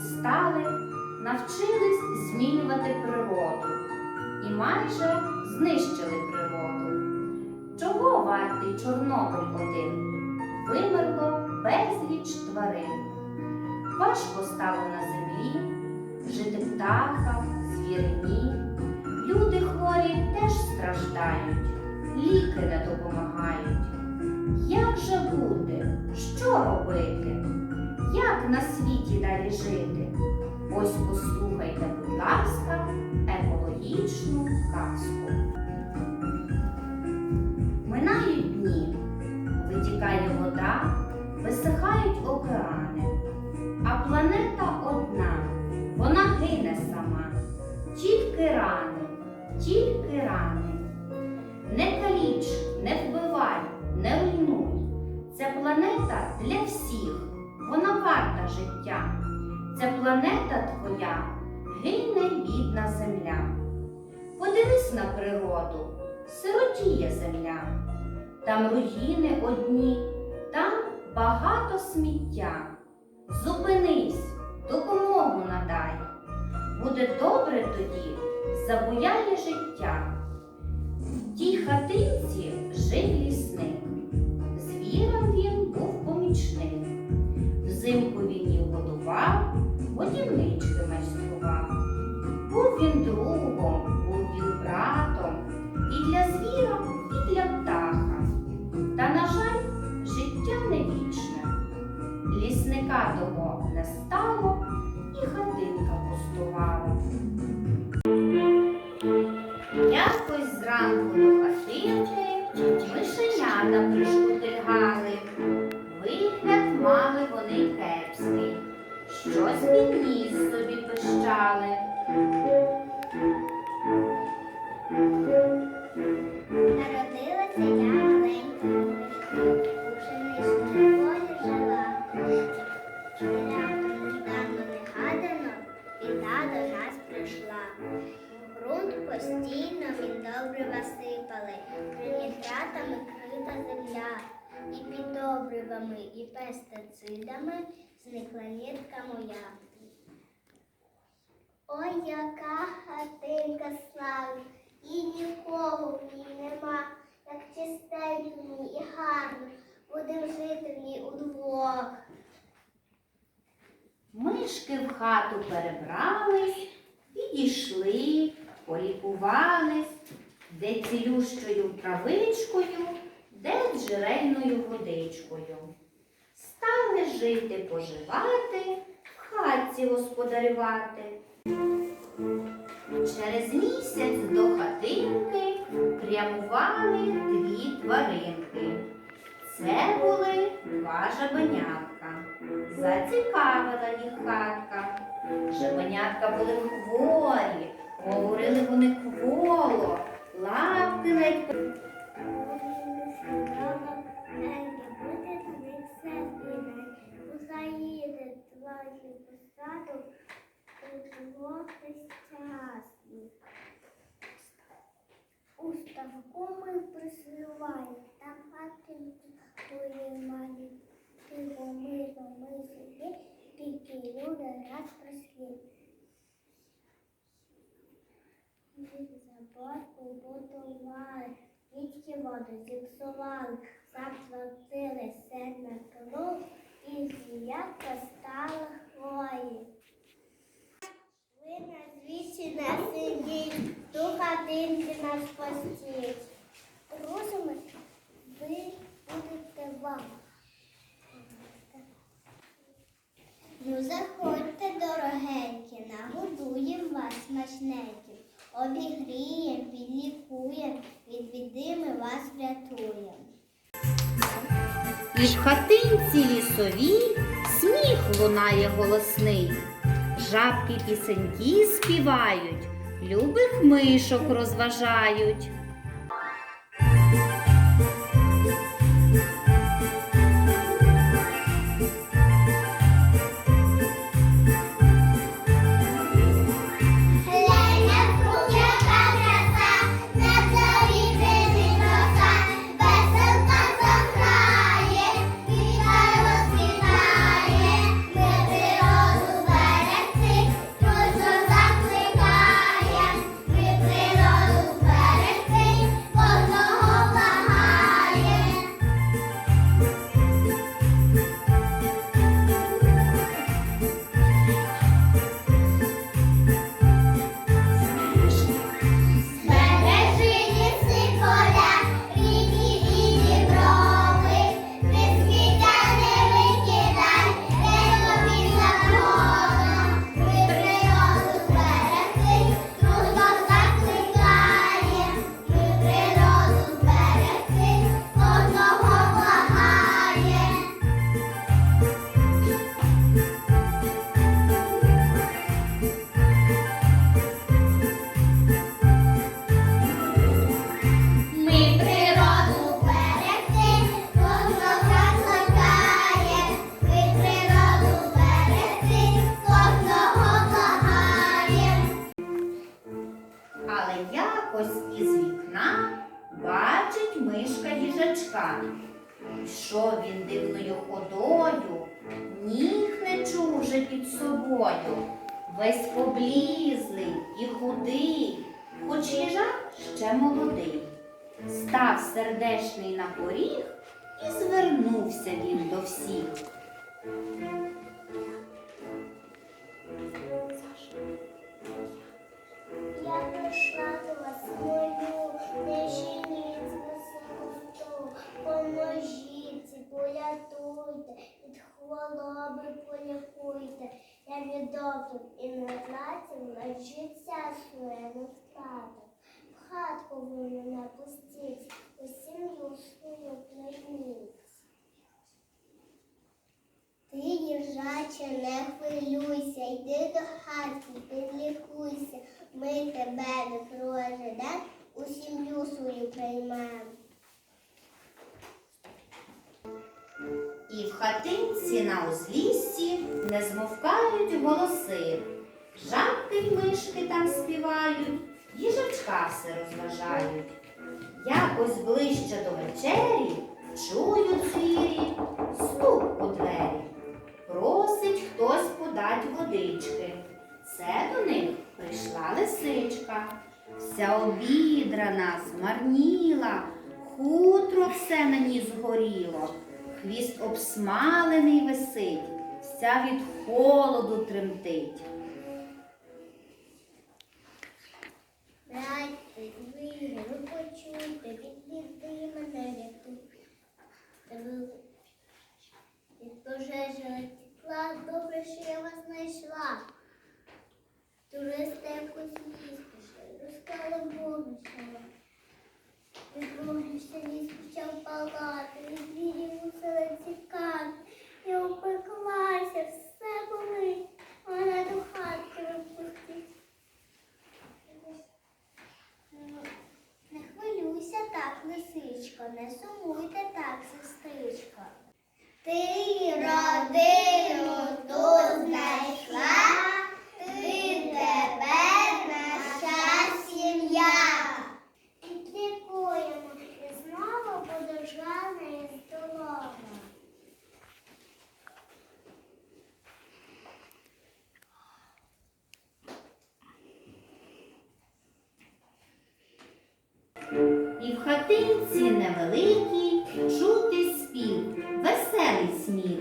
стали, навчились змінювати природу і майже знищили природу. Чого вартий Чорнобиль один? Вимерло безліч тварин. Важко стало на землі жити птахам, звірині. Люди хворі теж страждають, ліки не допомагають. Як же бути? Що робити? Як на світі далі жити? Ось послухайте, будь ласка, екологічну казку. Минають дні, витікає вода, висихають океани, а планета одна, вона гине сама. Тільки рани, тільки рани. Не каліч, не вбивай, не руйнуй. Це планета для всіх, життя. Це планета твоя, гине бідна земля. Подивись на природу, сиротіє земля. Там руїни одні, там багато сміття. Зупинись, допомогу надай. Буде добре тоді, забуяє життя. В тій хатинці жив лісник. Звірам він був помічник. Жила. Раптом неждано негадано біда до нас прийшла. У ґрунт постійно добрива сипали, нітратами крита земля. І під добривами, і пестицидами зникла нітка моя. Ой, яка хатинка славна, і нікого в ній нема, як чистенько в ній і гарно, будем жити в ній удвох. Мишки в хату перебрались, підійшли, полікувались, де цілющою травичкою, де джерельною водичкою. Стали жити, поживати, в хатці господарювати. Через місяць до хатинки прямували дві тваринки. Це були два жабенятка. Зацікавила їх хатка. Жабенятка були хворі, говорили вони кволо, лапки ледь раз. Ми забор побудували, річки воду зіпсували, заплатили все на пилу, і зіяка стала хвої. Ви на звідси не сидіть, до хатинки нас постіть. Друзями ви будете вам. Ну, заходьте, дорогенькі, нагодуєм вас смачненькі, обігрієм, підлікуєм, від біди ми вас врятуєм. І в хатинці лісовій сміх лунає голосний. Жабки пісеньки співають, любих мишок розважають. Весь поблізлий і худий, хоч їжак ще молодий. Став сердешний на поріг і звернувся він до всіх. Я прийшла до вас не чиніть висоту, поможіть, порятуйте, від хвороби полікуйте. Я від добрих і неплатів лежиться своєму втрату. В хатку ви мене пустіть, у сім'ю свою прийміть. Ти, їжаче, не хвилюйся, йди до хатки, підлікуйся. Ми тебе не прожидем, у сім'ю свою приймемо. І в хатинці на узліссі не змовкають голоси. Жабки й мишки там співають, їжачка все розважають. Якось ближче до вечері чують звірі стук у двері. Просить хтось подать водички. Це до них прийшла лисичка. Вся обідрана, змарніла, хутро все на ній згоріло. Хвіст обсмалений висить, вся від холоду тремтить. Братьте, звірі, ви почуйте, від біди мене рятуйте. Від пожежі текла, добре, що я вас знайшла. Туристи якось ліс пішли, розкали Від вогнища ліс почав палати, звірі мусили тікати. Я опеклася, все болить, мене до хатки випустить. Не хвилюйся так, лисичко, не сумуйте так, сестричко. Ти родину ту знайшла, ти тепер наша сім'я. Підлікуємо і знову будеш гарна і здорова. І в хатинці невеликій чути спів, веселий сміх.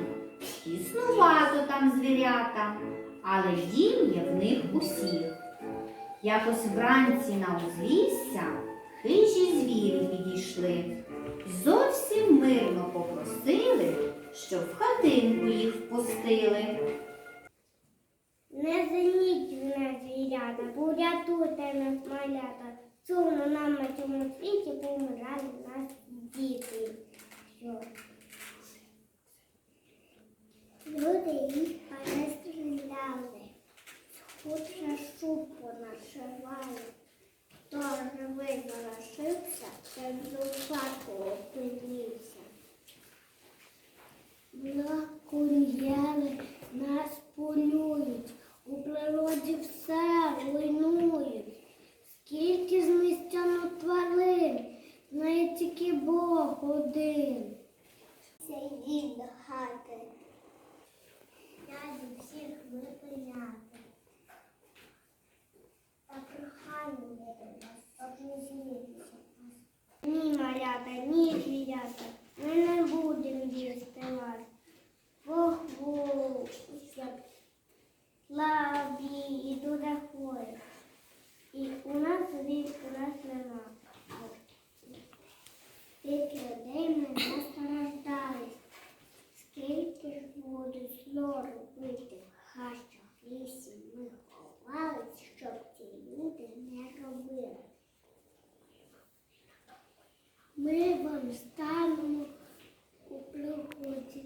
Тіснувато там звірята, але дім є в них усіх. Якось вранці на узлісся хижі звірі підійшли. Зовсім мирно попросили, щоб в хатинку їх впустили. Не зеніть нас звірята, порятуйте нас малята. Сумно нам на цьому світі помирали нас діти. Що? Люди їх перестріляли, хутше шубу нашивали. Хто живий залишився, той в зубаку опинився. Блакуняли нас полюють, у природі все руйнують. Скільки знищено тварин, знає тільки Бог один. Йдіть до хати. Раді всіх випиняти. Та прохання є до вас, обмізніться. Ні, малята, ні, звірята, ми не будемо їсти вас. Бог Бог, слабі і дуже хворі. І у нас вік, у нас нема. Скільки людей ми не страждали, скільки ж буде зло робити, хай що в лісі ми ховались, щоб ці люди не робили. Ми вам станемо у пригоді,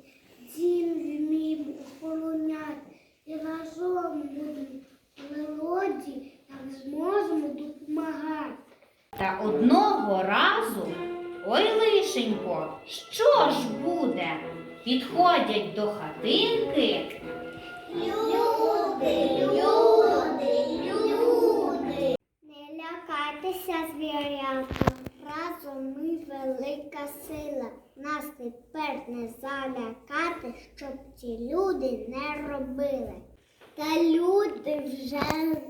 дім вміємо охороняти і разом будемо в природі, як зможемо допомагати. Та одного разу, ой лишенько, що ж буде? Підходять до хатинки. Люди, люди, люди. Не лякайтеся, звірята. Разом ми велика сила. Нас тепер не залякати, щоб ці люди не робили. Та люди вже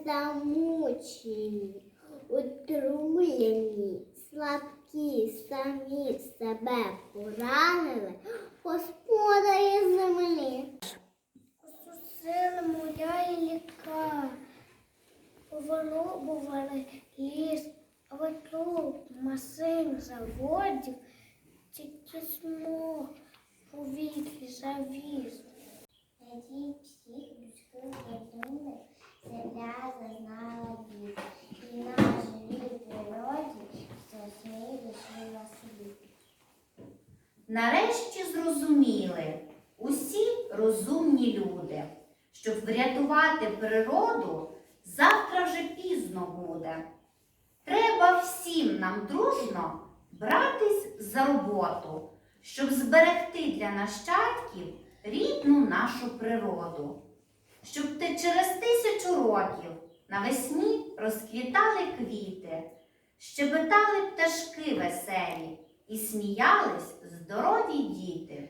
замучені, отруєні, слабкі, самі себе поранили, господарі землі. Сусили моя і ліка, повиробували ліс, а вокруг машин заводів, тільки смог у повітрі завіс. Надій всіх людських родинах земля зазнала бід, і на живій природі страшні лишила світ. Нарешті зрозуміли усі розумні люди, щоб врятувати природу, завтра вже пізно буде. Треба всім нам дружно братись за роботу, щоб зберегти для нащадків рідну нашу природу, щоб ти через тисячу років навесні розквітали квіти, щебетали пташки веселі і сміялись здорові діти.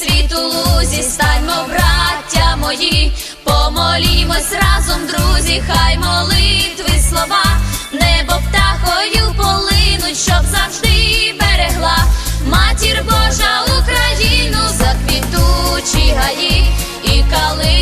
світу лузі, станьмо, браття мої, помолімось разом, друзі, хай молитви слова, небо птахою полинуть, щоб завжди берегла. Матір Божа Україну за квітучі гаї. І кали.